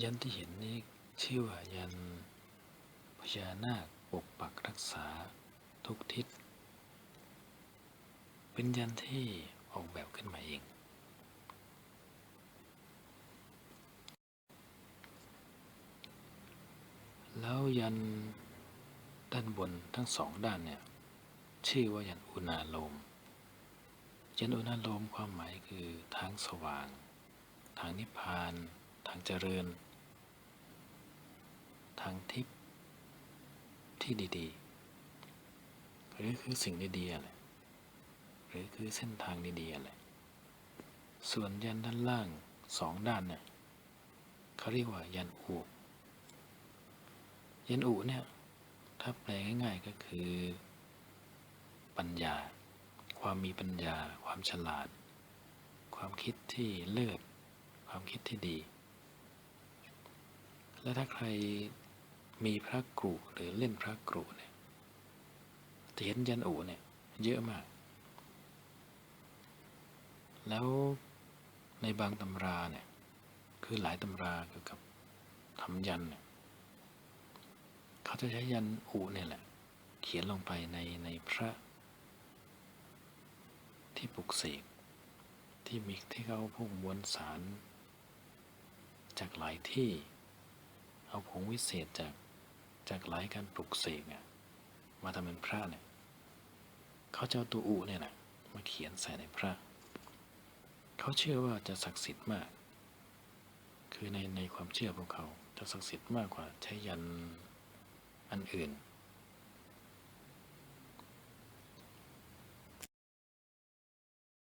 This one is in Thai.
ยันที่เห็นนี้ชื่อว่ายันพญานาคปกปักรักษาทุกทิศ เป็นยันที่ออกแบบขึ้นมาเอง แล้วยันด้านบนทั้งสองด้านเนี่ย ชื่อว่ายันอุณาโลม ยันอุณาโลมความหมายคือทางสว่าง ทางนิพพาน ทางเจริญ ทางทิพย์ที่ดีๆ หรือคือสิ่งดีๆอะไรหรือคือเส้นทางดีๆอะไรส่วนยันด้านล่างสองด้านเนี่ยเขาเรียกว่ายันอุยันอุเนี่ยถ้าแปลง่ายๆก็คือ ปัญญา ความมีปัญญา ความฉลาด ความคิดที่เลิศความคิดที่ดี และถ้าใครมีพระกรุหรือเล่นพระกรุเนี่ยจะเห็นยันอูเนี่ย เยอะมาก แล้วในบางตำราเนี่ย คือหลายตำราเกี่ยวกับทำยันเนี่ยเขาจะใช้ยันอูเนี่ยแหละ เขียนลงไปในในพระ ที่ปลุกเสกที่มีที่เขาเอาพวกมวลสาร จากหลายที่ เอาผงวิเศษจากจากหลายการปลุกเสกอะมาทำเป็นพระเนี่ยเขาจะเอาตัวอุเนี่ยนะมาเขียนใส่ในพระ เขาเชื่อว่าจะศักดิ์สิทธิ์มาก คือในในความเชื่อของเขาจะศักดิ์สิทธิ์มากกว่าใช้ยันอันอื่น